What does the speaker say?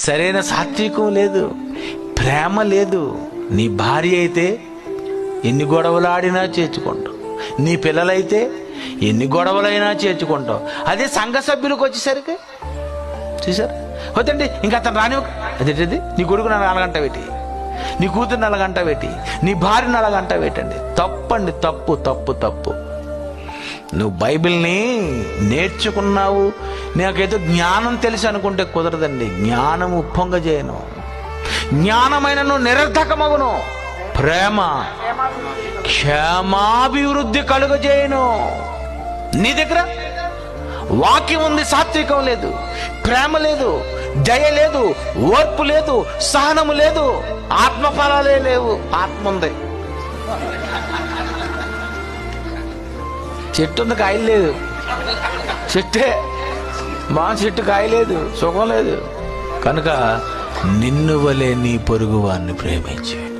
సరైన సాత్వికం లేదు ప్రేమ లేదు. నీ భార్య అయితే ఎన్ని గొడవలు ఆడినా చేర్చుకుంటావు. నీ పిల్లలైతే ఎన్ని గొడవలైనా చేర్చుకుంటావు. అదే సంఘ సభ్యులకు వచ్చేసరికి చూసారు వద్దండి ఇంకా అతను రాని అదేంటిది? నీ కొడుకు నలగంట పెట్టి నీ కూతురు నలగంట పెట్టి నీ భార్య నలగంట పెట్టండి. తప్పండి తప్పు తప్పు తప్పు. నువ్వు బైబిల్ని నేర్చుకున్నావు. నాకేదో జ్ఞానం తెలిసి అనుకుంటే కుదరదండి. జ్ఞానం ఉప్పొంగ చేయను. జ్ఞానమైన నిరర్ధకమగును. ప్రేమ క్షేమాభివృద్ధి కలుగజేయను. నీ దగ్గర వాక్యం ఉంది సాత్వికం లేదు ప్రేమ లేదు దయ లేదు ఓర్పు లేదు సహనము లేదు ఆత్మఫలాలే లేవు ఆత్మ ఉంది. చెట్టు ఉంది కాయలు లేదు. చెట్టే. మా చెట్టు కాయలేదు సుఖం లేదు. కనుక నిన్ను వలే నీ పొరుగు వారిని ప్రేమించి.